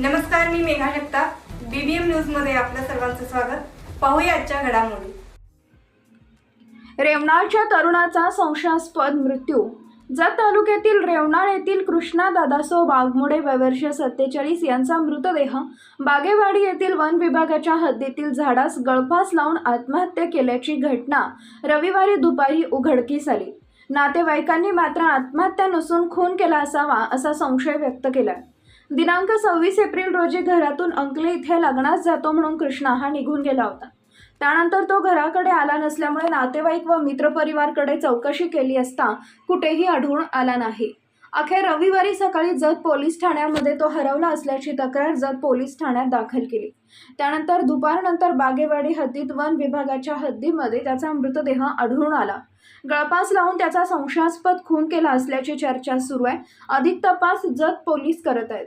नमस्कार मी मेघा जगताप. बीबीएम न्यूजमध्ये आपलं सर्वांचं स्वागत. पाहूया आजच्या घडामोडी. रेवणाळच्या तरुणाचा संशयास्पद मृत्यू. जत तालुक्यातील रेवणाळ येथील कृष्णा दादासो बागमोडे वयवर्ष सत्तेचाळीस यांचा मृतदेह बागेवाडी येथील वन विभागाच्या हद्दीतील झाडास गळफास लावून आत्महत्या केल्याची घटना रविवारी दुपारी उघडकीस आली. नातेवाईकांनी मात्र आत्महत्या नसून खून केला असावा असा संशय व्यक्त केला दिनांक सव्वीस एप्रिल रोजी घरातून अंकले इथे लग्नास जातो म्हणून कृष्णा हा निघून गेला होता. त्यानंतर तो घराकडे आला नसल्यामुळे नातेवाईक व मित्रपरिवारकडे चौकशी केली असता कुठेही आढळून आला नाही. अखेर रविवारी सकाळी जत पोलीस ठाण्यामध्ये तो हरवला असल्याची तक्रार जत पोलीस ठाण्यात दाखल केली. त्यानंतर दुपारनंतर बागेवाडी हद्दीत वन विभागाच्या हद्दीमध्ये त्याचा मृतदेह आढळून आला. गळपास लावून त्याचा संशयास्पद खून केला असल्याची चर्चा सुरू आहे. अधिक तपास जत पोलीस करत आहेत.